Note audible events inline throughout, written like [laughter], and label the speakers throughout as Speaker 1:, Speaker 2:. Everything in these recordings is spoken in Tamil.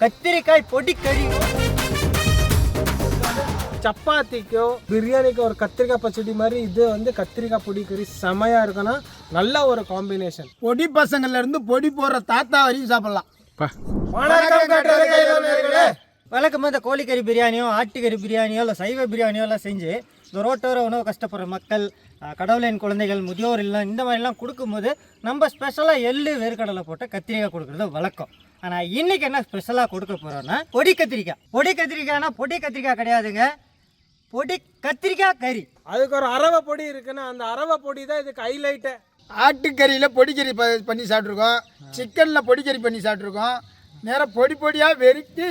Speaker 1: கத்திரிக்காய் பொடிக்கறி
Speaker 2: சப்பாத்திக்கோ பிரியாணிக்கோ ஒரு கத்திரிக்காய் பச்சடி மாதிரி இது வந்து கத்திரிக்காய் பொடி கறி. செமையா இருக்குன்னா நல்ல ஒரு காம்பினேஷன்
Speaker 3: பொடி பசங்கள்ல இருந்து பொடி போடுற தாத்தா வரையும் சாப்பிடலாம்.
Speaker 1: வழக்கம் இந்த கோழிக்கறி பிரியாணியோ ஆட்டுக்கறி பிரியாணியோ இல்லை சைவ பிரியாணியோ எல்லாம் செஞ்சு இந்த ரோட்டோர உணவு கஷ்டப்படுற மக்கள் கடவுளின் குழந்தைகள் முதியோர் இல்லம் இந்த மாதிரிலாம் கொடுக்கும்போது நம்ம ஸ்பெஷலாக எள்ளு வேர்க்கடலை போட்டு கத்திரிக்காய் கொடுக்குறது வழக்கம். ஆனால் இன்னைக்கு என்ன ஸ்பெஷலாக கொடுக்க போகிறோன்னா பொடி கத்திரிக்காய் பொடி கத்திரிக்காய்னா பொடி கத்திரிக்காய் கிடையாதுங்க. பொடி கத்திரிக்காய் கறி.
Speaker 2: அதுக்கு ஒரு அரவை பொடி இருக்குன்னா அந்த அரவை பொடி தான் இதுக்கு ஹைலைட்டே
Speaker 3: ஆட்டுக்கறியில் பொடிக்கறி ப- பண்ணி சாப்பிட்ருக்கோம் சிக்கனில் பொடிக்கறி பண்ணி சாப்பிட்ருக்கோம் நேராக பொடி பொடியாக வெறுக்கி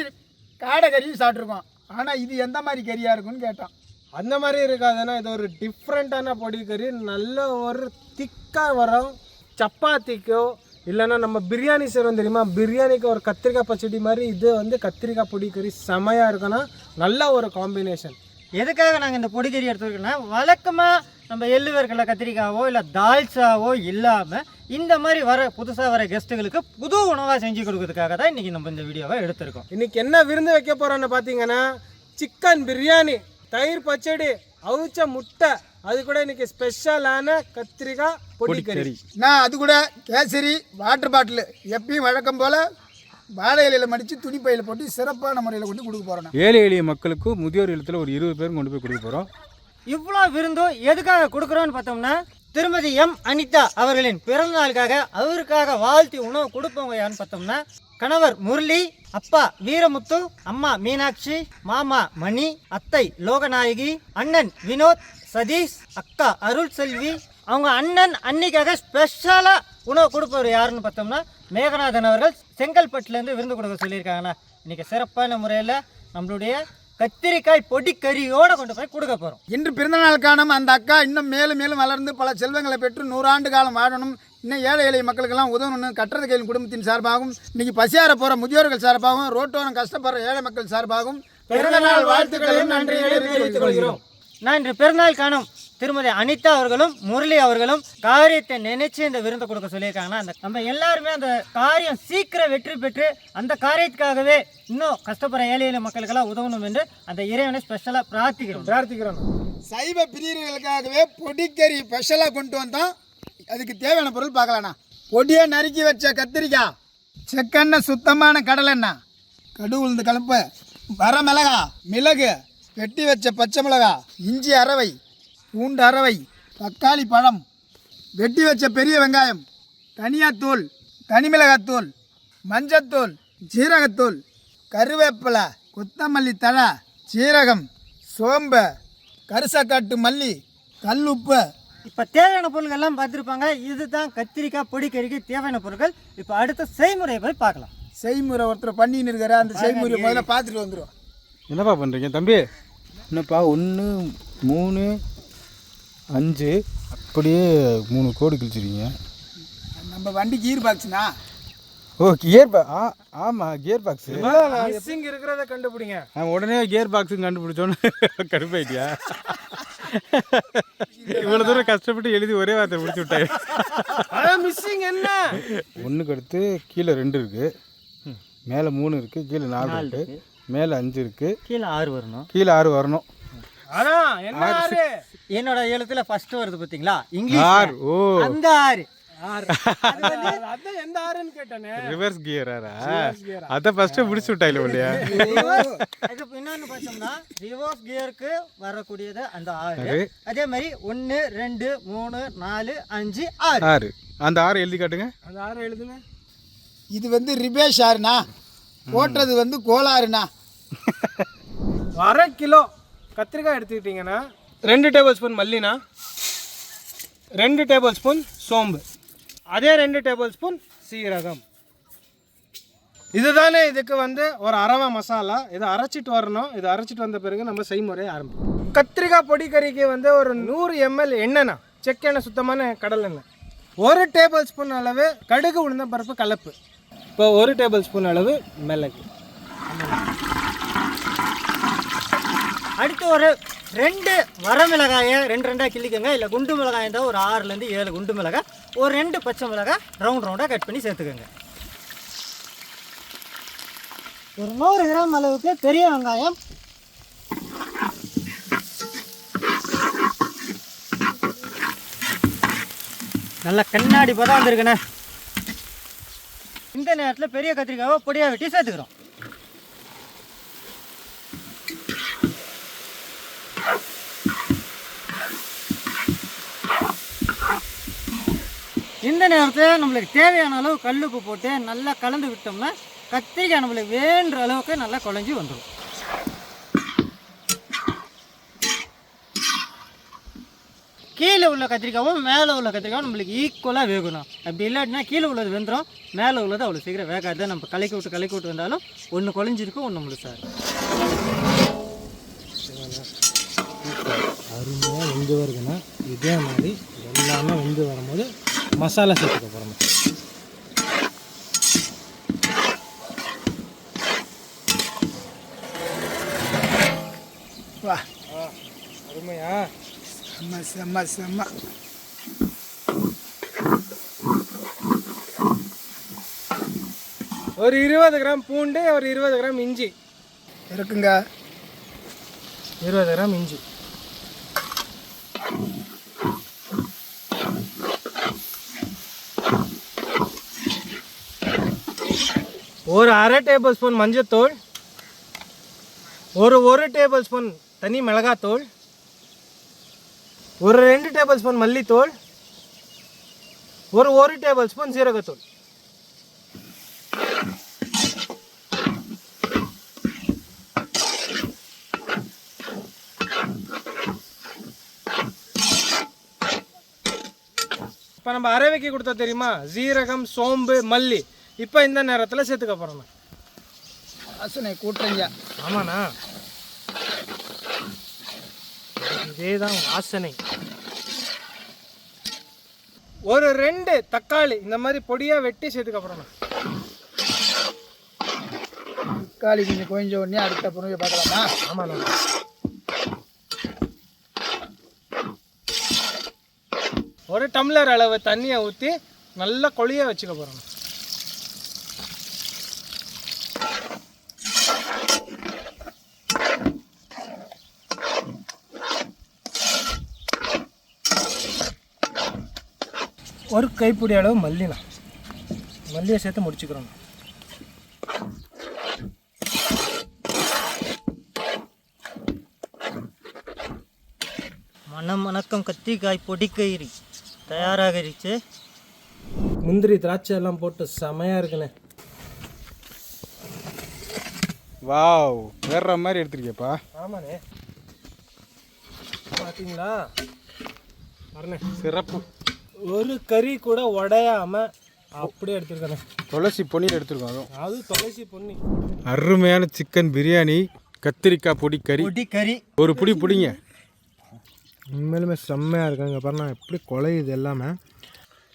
Speaker 3: காடை கறியும் சாப்பிட்ருக்கோம் ஆனால் இது எந்த மாதிரி கறியாக இருக்கும்னு கேட்டோம்
Speaker 2: அந்த மாதிரி இருக்காதுன்னா இது ஒரு டிஃப்ரெண்ட்டான பொடி கறி. நல்ல ஒரு திக்காக வரும். சப்பாத்திக்கோ இல்லைன்னா நம்ம பிரியாணி செய்கிறோம் தெரியுமா? பிரியாணிக்கு ஒரு கத்திரிக்காய் பச்சடி மாதிரி இது வந்து கத்திரிக்காய் பொடி கறி செமையாக இருக்குன்னா நல்ல ஒரு காம்பினேஷன்
Speaker 1: எதுக்காக நாங்கள் இந்த பொடிக்கறி எடுத்துருக்கோன்னா வழக்கமாக நம்ம எள்ளு கத்திரிக்காவோ இல்லை தால்ச்சாவோ இல்லாமல் இந்த மாதிரி வர புதுசாக வர கெஸ்ட்டுகளுக்கு புது உணவாக செஞ்சு கொடுக்கறதுக்காக தான் இன்றைக்கி நம்ம இந்த வீடியோவை எடுத்திருக்கோம்.
Speaker 2: இன்றைக்கி என்ன விருந்து வைக்க போகிறோன்னு பார்த்தீங்கன்னா சிக்கன் பிரியாணி தயிர் பச்சடி அவிச்ச முட்டை அது கூட இன்னைக்கு ஸ்பெஷலான கத்திரிக்காய் பொடி கறி.
Speaker 3: நான் அது கூட கேசரி வாட்டர் பாட்டில் எப்பயும் வழக்கம் போல் வாழை இலையில் மடித்து துணி பையில் போட்டு சிறப்பான முறையில் கொண்டு கொடுக்க போகிறோம்
Speaker 4: ஏழை எளிய மக்களுக்கும் முதியோர் இல்லத்தில் ஒரு இருபது பேரும் கொண்டு போய் கொடுக்க போகிறோம்
Speaker 1: இவ்வளோ விருந்தும் எதுக்காக கொடுக்குறோன்னு பார்த்தோம்னா திருமதி எம். அனிதா அவர்களின் பிறந்த நாளுக்காக அவருக்காக வாழ்த்தி உணவு கொடுப்பவங்க யாருன்னு பார்த்தோம்னா கணவர் முரளி அப்பா வீரமுத்து அம்மா மீனாட்சி மாமா மணி அத்தை லோகநாயகி அண்ணன் வினோத் சதீஷ் அக்கா அருள் செல்வி அவங்க அண்ணன் அன்னிக்காக ஸ்பெஷலாக உணவு கொடுப்பவர் யாருன்னு பார்த்தோம்னா மேகநாதன் அவர்கள் செங்கல்பட்டுலேருந்து விருந்து கொடுக்க சொல்லியிருக்காங்கண்ணா. இன்னைக்கு சிறப்பான முறையில் நம்மளுடைய கத்திரிக்காய் பொடி கறியோட கொண்டு போய் கொடுக்க போகிறோம்
Speaker 3: இன்று பிறந்தநாள் காணும் அந்த அக்கா இன்னும் மேலும் மேலும் வளர்ந்து பல செல்வங்களை பெற்று நூறாண்டு காலம் வாழணும். இன்னும் ஏழை எளிய மக்களுக்கெல்லாம் உதவணும்னு கட்டுறது கையில் குடும்பத்தின் சார்பாகவும் இன்னைக்கு பசியார போகிற முதியோர்கள் சார்பாகவும் ரோட்டோரம் கஷ்டப்படுற ஏழை மக்கள் சார்பாகவும் பிறந்தநாள் வாழ்த்துக்களையும் நன்றிகளையும் தெரிவித்துக் கொள்கிறோம்.
Speaker 1: நான் இன்று பிறந்தநாள் காணும் திருமதி அனிதா அவர்களும் முரளி அவர்களும் காரியத்தை நினைச்சு இந்த விருந்தை கொடுக்க சொல்லியிருக்காங்கன்னா அந்த நம்ம எல்லாருமே அந்த காரியம் சீக்கிரம் வெற்றி பெற்று அந்த காரியத்துக்காகவே இன்னும் கஷ்டப்படுற ஏழை ஏழை மக்களுக்கெல்லாம் உதவணும் என்று அந்த இறைவனை ஸ்பெஷலாக பிரார்த்திக்கிறோம்.
Speaker 2: பிரார்த்திக்கிறோம்.
Speaker 3: சைவ பிரியர்களுக்காகவே பொடிக்கறி ஸ்பெஷலாக கொண்டு வந்தோம். அதுக்கு தேவையான பொருள் பார்க்கலாண்ணா பொடியை நறுக்கி வச்ச கத்திரிக்காய் செக்கெண்ணெய் சுத்தமான கடலெண்ணெய் கடு உளுந்து கலப்பு வரமிளகா மிளகு வெட்டி வச்ச பச்சை மிளகா இஞ்சி அரவை பூண்டு அரவை தக்காளி பழம் வெட்டி வச்ச பெரிய வெங்காயம் தனியாத்தூள் தனிமிளகாத்தூள் மஞ்சத்தூள் ஜீரகத்தூள் கருவேப்பிலை கொத்தமல்லி தழை சீரகம் சோம்பு கரிசக்காட்டு மல்லி கல்லுப்பு
Speaker 1: இப்போ தேவையான பொருட்கள் எல்லாம் பார்த்துருப்பாங்க. இதுதான் கத்திரிக்காய் பொடி கறிக்கு தேவையான பொருட்கள். இப்போ அடுத்த செய்முறையை போய் பார்க்கலாம்.
Speaker 3: செய்முறை ஒருத்தர் பண்ணின்னு இருக்காரு. அந்த செய்முறை முதல்ல பார்த்துட்டு வந்துடும்
Speaker 4: என்னப்பா பண்ணுறீங்க தம்பி? என்னப்பா ஒன்று மூணு அஞ்சு அப்படியே மூணு கோடி கிழிச்சிருக்கீங்க.
Speaker 3: நம்ம வண்டி கீர் பாக்ஸ்னா
Speaker 4: ஓ கியர் பா ஆ ஆமாம் கியர் பாக்ஸு
Speaker 2: மிஸ்ஸிங் இருக்கிறத கண்டுபிடிங்க.
Speaker 4: நான் உடனே கியர் பாக்ஸும் கண்டுபிடிச்சோன்னு [laughs] கடுப்பாயிட்டியா? இவ்வளோ தூரம் கஷ்டப்பட்டு எழுதி ஒரே வார்த்தை முடிச்சு விட்டாரு
Speaker 2: அதான் மிஸ்ஸிங் என்ன?
Speaker 4: ஒன்றுக்கு அடுத்து கீழே ரெண்டு இருக்குது மேலே மூணு இருக்குது கீழே நாலு இருக்குது மேலே அஞ்சு இருக்குது
Speaker 1: கீழே ஆறு வரணும்.
Speaker 4: கீழே ஆறு வரணும்.
Speaker 2: அதான் என்ன ஆறு
Speaker 1: என்னோட எழுத்துல ஃபர்ஸ்ட் வருது பார்த்தீங்களா இங்கிலீஷ்
Speaker 4: ஆறு ஓ.
Speaker 1: அந்த ஆறு.
Speaker 4: ரிவர்ஸ் கியராரா அதை ஃபஸ்ட்டு முடிச்சு விட்டாயில இல்லையா
Speaker 1: அது இன்னொன்று பார்த்தோம்னா ரிவர்ஸ் கியருக்கு வரக்கூடியது அந்த ஆறு. அதே? மாதிரி ஒன்று ரெண்டு மூணு நாலு அஞ்சு ஆறு.
Speaker 4: ஆறு. அந்த ஆறு எழுதி காட்டுங்க.
Speaker 2: அந்த ஆறு எழுதுன
Speaker 3: இது வந்து ரிபேஷ் ஆறுண்ணா? போட்டது வந்து கோளாறுண்ணா. [laughs]
Speaker 2: அரை கிலோ கத்திரிக்காய் எடுத்துக்கிட்டிங்கன்னா ரெண்டு டேபிள் ஸ்பூன் மல்லினா ரெண்டு டேபிள் ஸ்பூன் சோம்பு அதே ரெண்டு டேபிள் ஸ்பூன் சீரகம். இதுதானே இதுக்கு வந்து ஒரு அரவை மசாலா. இதை அரைச்சிட்டு வரணும். இதை அரைச்சிட்டு வந்த பிறகு நம்ம செய்முறையை ஆரம்பிக்கும் கத்திரிக்காய் பொடி கறிக்கு வந்து ஒரு நூறு எம்எல் எண்ணெய்ண்ணா. செக்கெண்ணெய் சுத்தமான கடல் எண்ணெய் ஒரு டேபிள் ஸ்பூன் அளவு கடுகு உளுந்த பருப்பு கலப்பு. இப்போ ஒரு டேபிள் ஸ்பூன் அளவு மிளகு.
Speaker 1: அடுத்து ஒரு ரெண்டு வரமிளகாயை ரெண்டு ரெண்டாக கிள்ளிக்கோங்க. இல்லை குண்டு மிளகாய் இருந்தால் ஒரு ஆறுலேருந்து ஏழு குண்டு மிளகாய். ஒரு ரெண்டு பச்சை மிளகாய் ரவுண்ட் ரவுண்டாக கட் பண்ணி சேர்த்துக்கோங்க. ஒரு நூறு கிராம் அளவுக்கு பெரிய வெங்காயம். நல்லா கண்ணாடி பதம் வந்திருக்குண்ணே. இந்த நேரத்தில் பெரிய கத்திரிக்காவை பொடியாக வெட்டி சேர்த்துக்கிறோம். இந்த நேரத்தில் நம்மளுக்கு தேவையான அளவு கல்லுப்பு போட்டு நல்லா கலந்து விட்டோம்னா கத்திரிக்காய் நம்மளுக்கு வேண்டுற அளவுக்கு நல்லா குழஞ்சி வந்துடும் கீழே உள்ள கத்திரிக்காவும் மேலே உள்ள கத்திரிக்காவும் நம்மளுக்கு ஈக்குவலாக வேகணும். அப்படி இல்லாட்டினா கீழே உள்ளது வெந்துடும் மேலே உள்ளது அவ்வளோ சீக்கிரம் வேகாது. நம்ம கலக்கி விட்டு கலக்கி விட்டு வந்தாலும் ஒன்று குழஞ்சிருக்கும் ஒன்று முழு சார்
Speaker 2: அருமையாக வெந்து வருதுன்னா இதே மாதிரி எல்லாமே வெந்து வரும்போது மசாலா சேர்த்துக்க போகிறோம்
Speaker 3: வா.
Speaker 2: அருமையா.
Speaker 3: செம்ம செம்ம செம்ம
Speaker 2: ஒரு இருபது கிராம் பூண்டு ஒரு இருபது கிராம் இஞ்சி.
Speaker 3: இருக்குங்க.
Speaker 2: இருபது கிராம் இஞ்சி. ஒரு அரை டேபிள் ஸ்பூன் மஞ்சத்தூள். ஒரு ஒரு டேபிள் ஸ்பூன் தனி மிளகாத்தூள். ஒரு ரெண்டு டேபிள் ஸ்பூன் மல்லித்தூள் ஒரு ஒரு டேபிள் ஸ்பூன் சீரகத்தூள். இப்போ நம்ம அரைவைக்கு கொடுத்தா தெரியுமா? ஜீரகம் சோம்பு மல்லி. இப்போ இந்த நேரத்தில் சேர்த்துக்க போகிறோம்
Speaker 3: வாசனை கூட்டுறீங்க
Speaker 2: ஆமாண்ணா. இதே தான் வாசனை. ஒரு ரெண்டு தக்காளி இந்த மாதிரி பொடியாக வெட்டி சேர்த்துக்க போகிறோம்
Speaker 3: தக்காளி கொஞ்சம் கொஞ்ச உடனே அடுத்த பொருளை பார்க்கலாமா?
Speaker 2: ஆமாண்ணா ஒரு டம்ளர் அளவு தண்ணியை ஊற்றி நல்லா கொழிய வச்சுக்க போகிறோம் ஒரு கைப்பிடி அளவு மல்லினா மல்லியை சேர்த்து முடிச்சுக்கிறோம்.
Speaker 1: மனம் மணக்கம் கத்திரிக்காய் பொடிக்கயிறு தயாராகிருச்சு
Speaker 2: முந்திரி திராட்சை எல்லாம் போட்டு செமையாக இருக்குண்ணே.
Speaker 4: வாவ் வேற மாதிரி எடுத்திருக்கேப்பா
Speaker 2: ஆமாண்ணே. பார்த்தீங்களா வரண்ணே.
Speaker 4: சிறப்பு.
Speaker 2: ஒரு கறி கூட உடையாம அப்படியே எடுத்துருக்கேண்ணே
Speaker 4: துளசி பொன்னியில் எடுத்திருக்கோம் அதுவும்.
Speaker 2: அது துளசி பொன்னி.
Speaker 4: அருமையான சிக்கன் பிரியாணி கத்திரிக்காய் பொடி கறி.
Speaker 1: பொடிக்கறி
Speaker 4: ஒரு புடி பிடிங்க.
Speaker 2: உண்மையிலுமே செம்மையாக இருக்குங்க பாருண்ணா எப்படி குலையுது எல்லாமே.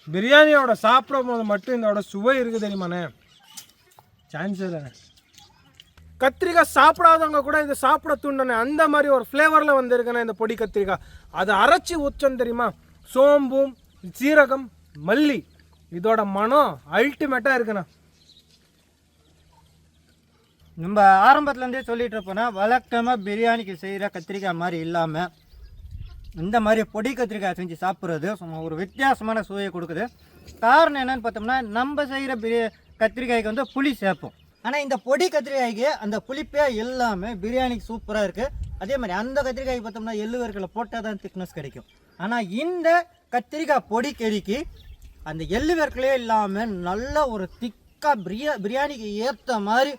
Speaker 2: பிரியாணியோட சாப்பிடும் போது மட்டும் இதோட சுவை இருக்குது தெரியுமாண்ணே சான்ஸ் இல்லைண்ணே கத்திரிக்காய் சாப்பிடாதவங்க கூட இதை சாப்பிட தூண்டனே அந்த மாதிரி ஒரு ஃப்ளேவரில் வந்திருக்குண்ணே இந்த பொடி கத்திரிக்காய். அதை அரைச்சி ஊற்றம் தெரியுமா? சோம்பும் சீரகம் மல்லி. இதோட மனம் அல்டிமேட்டாக இருக்குண்ணா.
Speaker 1: நம்ம ஆரம்பத்துலேருந்தே சொல்லிட்டு இருப்போம்னா வழக்கமாக பிரியாணிக்கு செய்கிற கத்திரிக்காய் மாதிரி இல்லாமல் இந்த மாதிரி பொடி கத்திரிக்காய் செஞ்சு சாப்பிட்றது ஒரு வித்தியாசமான சுவையை கொடுக்குது. காரணம் என்னன்னு பார்த்தோம்னா நம்ம செய்கிற பிரியா கத்திரிக்காய்க்கு வந்து புளி சேர்ப்போம். ஆனால் இந்த பொடி கத்திரிக்காய்க்கு அந்த புளிப்பே இல்லாமல் பிரியாணிக்கு சூப்பராக இருக்குது அதே மாதிரி அந்த கத்திரிக்காய்க்கு பார்த்தோம்னா எள்ளு வேர்க்கடலை போட்டால் தான் திக்னஸ் கிடைக்கும். ஆனால் இந்த கத்திரிக்காய் பொடி கறிக்கு அந்த எள்ளு வேர்க்கலையே இல்லாமல் நல்ல ஒரு திக்காக பிரியா பிரியாணிக்கு ஏற்ற மாதிரி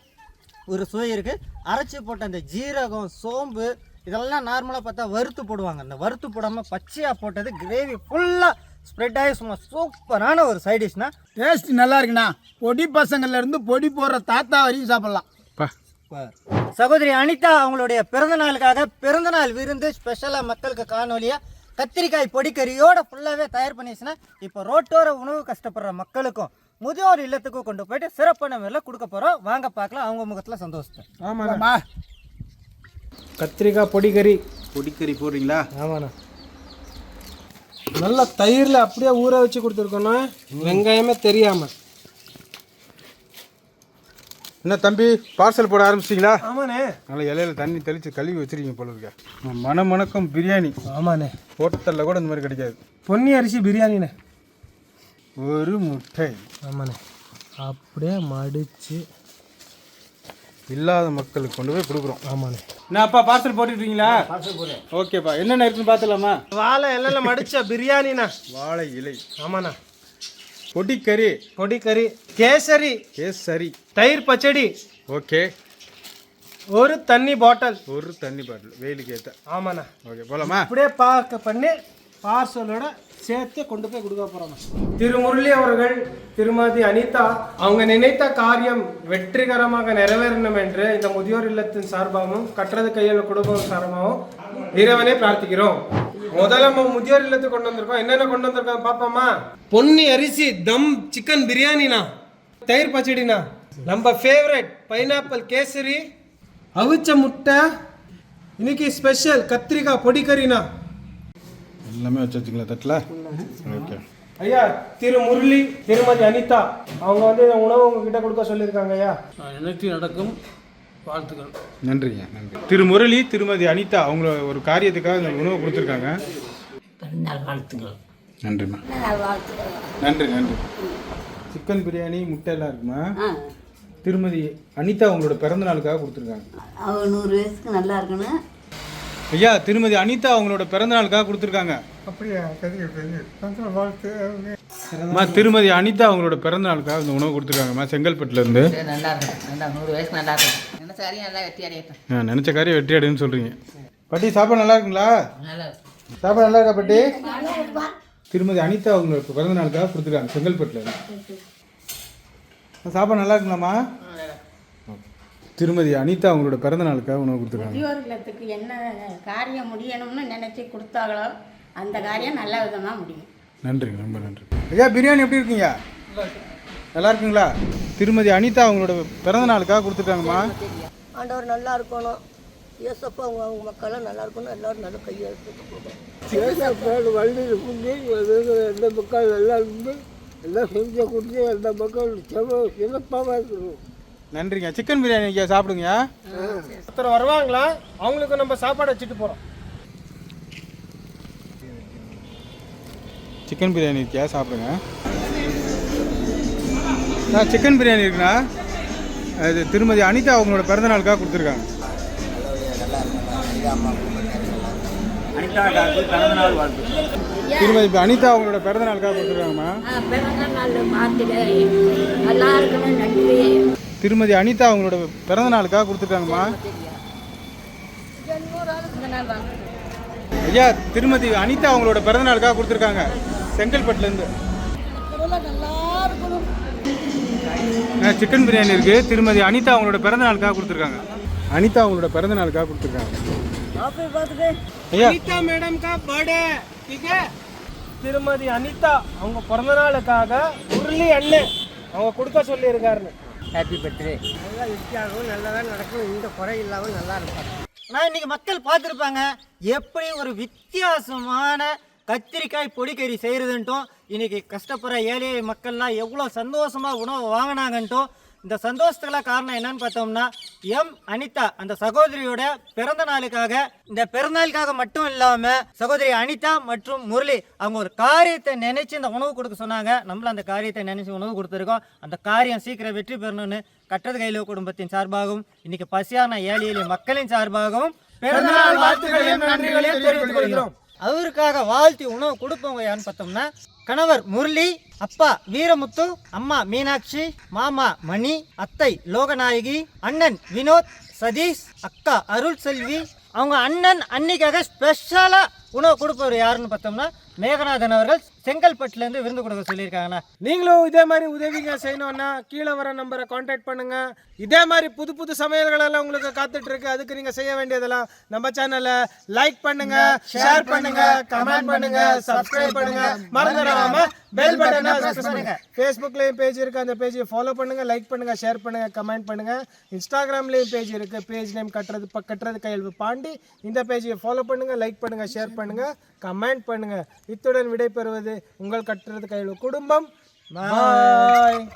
Speaker 1: ஒரு சுவை இருக்குது அரைச்சி போட்ட அந்த ஜீரகம் சோம்பு இதெல்லாம் நார்மலாக பார்த்தா வறுத்து போடுவாங்க. அந்த வறுத்து போடாமல் பச்சையாக போட்டது கிரேவி ஃபுல்லாக ஸ்ப்ரெட் ஆகி சும்மா சூப்பரான ஒரு சைட் டிஷ்னா
Speaker 3: டேஸ்ட் நல்லா இருக்குண்ணா. பொடி பசங்கள்ல இருந்து பொடி போடுற தாத்தா வரையும் சாப்பிடலாம்.
Speaker 4: பா.
Speaker 1: சகோதரி அனிதா அவங்களுடைய பிறந்த நாளுக்காக பிறந்தநாள் விருந்து ஸ்பெஷலாக மக்களுக்கு காணொலியாக கத்திரிக்காய் பொடிக்கறியோட ஃபுல்லாகவே தயார் பண்ணிச்சுன்னா இப்போ ரோட்டோர உணவு கஷ்டப்படுற மக்களுக்கும் முதியோர் இல்லத்துக்கும் கொண்டு போயிட்டு சிறப்பான முறையில் கொடுக்க போகிறோம் வாங்க பார்க்கலாம். அவங்க முகத்தில் சந்தோஷத்தை.
Speaker 2: ஆமாண்ணா.
Speaker 3: ஆமா
Speaker 2: கத்திரிக்காய் பொடி கறி.
Speaker 4: பொடிக்கறி போடுறீங்களா?
Speaker 2: ஆமாண்ணா. நல்லா தயிரில் அப்படியே ஊற வச்சு கொடுத்துருக்கோண்ணா. வெங்காயமே தெரியாமல்
Speaker 4: என்ன தம்பி பார்சல் போட ஆரம்பிச்சிட்டிங்களா?
Speaker 2: ஆமாண்ணே.
Speaker 4: நல்லா இலையில தண்ணி தெளித்து கழுவி வச்சிருக்கீங்க போல இருக்க. மன மணக்கம் பிரியாணி.
Speaker 2: ஆமாண்ணே.
Speaker 4: ஹோட்டலில் கூட இந்த மாதிரி கிடைக்காது.
Speaker 2: பொன்னி அரிசி பிரியாணிண்ணே.
Speaker 4: ஒரு முட்டை.
Speaker 2: ஆமாண்ணே. அப்படியே மடிச்சு
Speaker 4: இல்லாத மக்களுக்கு கொண்டு போய் கொடுக்குறோம்.
Speaker 2: ஆமாண்ணே.
Speaker 4: என்னப்பா பார்சல் போட்டுட்டீங்களா ஓகேப்பா என்னென்ன இருக்குன்னு பார்த்துலாமா
Speaker 2: வாழை இலையில மடிச்ச பிரியாணிண்ணா.
Speaker 4: வாழை இலை.
Speaker 2: ஆமாண்ணா.
Speaker 4: பொடிக்கறி
Speaker 2: பொடி கறி கேசரி
Speaker 4: கேசரி.
Speaker 2: தயிர் பச்சடி
Speaker 4: ஓகே.
Speaker 2: ஒரு தண்ணி பாட்டில்.
Speaker 4: ஒரு தண்ணி பாட்டில் வெயிலுக்கு ஏற்ற
Speaker 2: ஆமாண்ணா.
Speaker 4: ஓகே போலாமா?
Speaker 2: அப்படியே பார்க்க பண்ணி பார்சலோட சேர்த்து கொண்டு போய் கொடுக்க போறோம் திரு முரளி அவர்கள் திருமதி அனிதா அவங்க நினைத்த காரியம் வெற்றிகரமாக நிறைவேறணும் என்று இந்த முதியோர் இல்லத்தின் சார்பாகவும் கட்டுறது கையில் குடும்பம் சார்பாகவும் இறைவனை பிரார்த்திக்கிறோம். முதல்ல நம்ம முதியோர் இல்லத்துக்கு கொண்டு வந்திருக்கோம். என்னென்ன கொண்டு வந்திருக்கோம் பாப்போமா? பொன்னி அரிசி தம் சிக்கன் பிரியாணினா? தயிர் பச்சடினா? நம்ம ஃபேவரட் பைனாப்பிள் கேசரி அவிச்ச முட்டை இன்னைக்கு ஸ்பெஷல் கத்திரிக்காய் பொடிக்கறினா?
Speaker 4: எல்லாமே வச்சு வச்சுங்களா தட்டில். ஓகே
Speaker 2: ஐயா திரு முரளி திருமதி அனிதா அவங்க வந்து உணவு உங்ககிட்ட கொடுக்க சொல்லியிருக்காங்க ஐயா.
Speaker 5: நினைத்து நடக்கும். வாழ்த்துக்கள்.
Speaker 4: நன்றிங்க நன்றி. திரு முரளி திருமதி அனிதா அவங்கள ஒரு காரியத்துக்காக இந்த உணவு கொடுத்துருக்காங்க.
Speaker 5: பிறந்தநாள் வாழ்த்துக்கள்.
Speaker 4: நன்றிம்மா நன்றி நன்றி. சிக்கன் பிரியாணி முட்டை எல்லாம் இருக்குமா? திருமதி அனிதா அவங்களோட பிறந்த நாளுக்காக கொடுத்துருக்காங்க.
Speaker 6: அவங்க நூறு வயசுக்கு நல்லா இருக்கணும்.
Speaker 4: ஐயா திருமதி அனிதா அவங்களோட பிறந்த நாளுக்காக கொடுத்துருக்காங்க அம்மா திருமதி அனிதா அவங்களோட பிறந்த நாளுக்காக இந்த உணவு கொடுத்துருக்காங்கம்மா செங்கல்பட்டுல இருந்து.
Speaker 7: சரி, நல்லா இருக்கட்டும் நல்லா நூறு வயசுக்கு நல்லா இருக்கட்டும் என்ன சரியும் நல்லா வெட்டி அடையட்டும்.
Speaker 4: ஆ, நினைச்ச காரியம் வெற்றி அடைன்னு சொல்றீங்க. பாட்டி சாப்பாடு நல்லா இருக்குங்களா?
Speaker 7: நல்லா
Speaker 4: சாப்பாடு நல்லா இருக்கா பாட்டி? திருமதி அனிதா அவங்களோட பிறந்த நாளுக்காக கொடுத்துருக்காங்க செங்கல்பட்டுல. சாப்பாடு நல்லா இருக்குங்களாம்மா? திருமதி அனிதா அவங்களோட பிறந்த நாளுக்காக உணவு கொடுத்துருக்காங்க.
Speaker 6: முதியோர் இல்லத்துக்கு என்ன காரியம் முடியணும்னு நினச்சி கொடுத்தாங்களோ அந்த காரியம் நல்ல விதமாக முடியும்.
Speaker 4: நன்றிங்க ரொம்ப நன்றி. ஐயா பிரியாணி எப்படி இருக்கீங்க? நல்லா இருக்குங்களா? திருமதி அனிதா அவங்களோட பிறந்த நாளுக்காக கொடுத்துருக்காங்கம்மா.
Speaker 8: ஆண்டவர் நல்லா இருக்கணும். ஏசப்பா அவங்க அவங்க மக்களும் நல்லா இருக்கணும். எல்லாரும் நல்ல கையை கொடுக்கணும்.
Speaker 9: வழியில் கொண்டு எந்த மக்கள் எல்லாருமே எல்லாம் செஞ்சு கொடுத்து எந்த மக்கள் சிறப்பு சிறப்பாக இருக்கணும்.
Speaker 4: நன்றிங்க. சிக்கன் பிரியாணி ஐயா சாப்பிடுங்க
Speaker 2: ஒருத்தர் வருவாங்களா? அவங்களுக்கு நம்ம சாப்பாடு வச்சுட்டு போறோம்.
Speaker 4: சிக்கன் பிரியாணி இருக்கியா சாப்பிடுங்க. ஆ சிக்கன் பிரியாணி இருக்குண்ணா. அது திருமதி அனிதா அவங்களோட பிறந்த நாளுக்காக கொடுத்துருக்காங்க. திருமதி இப்ப அனிதா அவங்களோட பிறந்த நாளுக்காக கொடுத்துருக்காங்கம்மா.
Speaker 6: நல்லா
Speaker 4: திருமதி அனிதா அவங்களோட பிறந்த நாளுக்காக கொடுத்துருக்காங்கம்மா. ஐயா திருமதி அனிதா அவங்களோட பிறந்த நாளுக்காக கொடுத்துருக்காங்க. செங்கல்பட்டுலேருந்து சிக்கன் பிரியாணி இருக்கு திருமதி அனிதா அவங்களோட பிறந்த நாளுக்காக கொடுத்துருக்காங்க அனிதா அவங்களோட பிறந்த நாளுக்காக கொடுத்துருக்காங்க ஐயா
Speaker 2: அனிதா மேடம் கா பர்த்டே ठीक है திருமதி அனிதா அவங்க பிறந்த நாளுக்காக முரளி அண்ணன் அவங்க கொடுக்க சொல்லி இருக்காருன்னு
Speaker 7: ஹாப்பி பர்த்டே
Speaker 8: நல்லா வித்தியாசம் நல்லதாக நடக்கும் இந்த குறை இல்லாமல் நல்லா இருப்பாங்க
Speaker 1: ஆனால் இன்னைக்கு மக்கள் பார்த்துருப்பாங்க எப்படி ஒரு வித்தியாசமான கத்திரிக்காய் பொடிக்கறி செய்கிறதுன்ட்டும் இன்னைக்கு கஷ்டப்படுற ஏழை மக்கள்லாம் எவ்வளோ சந்தோஷமாக உணவு வாங்கினாங்கன்ட்டும் இந்த சந்தோஷத்துக்கெல்லாம் காரணம் என்னன்னு பார்த்தோம்னா எம் அனிதா அந்த சகோதரியோட பிறந்த நாளுக்காக இந்த பிறந்தநாளுக்காக மட்டும் இல்லாமல் சகோதரி அனிதா மற்றும் முரளி அவங்க ஒரு காரியத்தை நினைச்சு இந்த உணவு கொடுக்க சொன்னாங்க. நம்மள அந்த காரியத்தை நினைச்சு உணவு கொடுத்துருக்கோம். அந்த காரியம் சீக்கிரம் வெற்றி பெறணும்னு கட்டது கையில குடும்பத்தின் சார்பாகவும் இன்னைக்கு பசியான ஏழை எளிய மக்களின் சார்பாகவும்
Speaker 2: பிறந்தநாள் வாழ்த்துக்களையும் நன்றிகளையும் தெரிவித்துக் கொள்கிறோம்.
Speaker 1: அவருக்காக வாழ்த்தி உணவு கொடுப்பவங்க யாருன்னு பார்த்தோம்னா கணவர் முரளி அப்பா வீரமுத்து அம்மா மீனாட்சி மாமா மணி அத்தை லோகநாயகி அண்ணன் வினோத் சதீஷ் அக்கா அருள் செல்வி அவங்க அண்ணன் அன்னைக்காக ஸ்பெஷலாக உணவு கொடுப்பவர் யாருன்னு பார்த்தோம்னா மேகநாதன் அவர்கள் செங்கல்பட்டுலேருந்து விருந்து கொடுக்க சொல்லியிருக்காங்கண்ணா.
Speaker 2: நீங்களும் இதே மாதிரி உதவிங்க செய்யணும்னா கீழே வர நம்பரை காண்டாக்ட் பண்ணுங்க. இதே மாதிரி புது புது சமையல்களெல்லாம் உங்களுக்கு காத்துட்டு இருக்கு அதுக்கு நீங்கள் செய்ய வேண்டியதெல்லாம் நம்ம சேனலை லைக் பண்ணுங்க ஷேர் பண்ணுங்க கமெண்ட் பண்ணுங்க சப்ஸ்கிரைப் பண்ணுங்க. மறந்துடாம பெல் பட்டனை பிரஸ் பண்ணுங்க. பேஜ் இருக்கு. அந்த பேஜை ஃபாலோ பண்ணுங்க லைக் பண்ணுங்க ஷேர் பண்ணுங்க கமெண்ட் பண்ணுங்க. இன்ஸ்டாகிராம்லேயும் பேஜ் இருக்கு. பேஜ் நேம் கட்டுறது கட்டுறது கையெழுப்பு பாண்டி. இந்த பேஜை ஃபாலோ பண்ணுங்க லைக் பண்ணுங்க ஷேர் பண்ணுங்க. கமெண்ட் பண்ணுங்க. இத்துடன் விடைபெறுவது உங்கள் கட்டுறது கையெழுவு குடும்பம். பாய்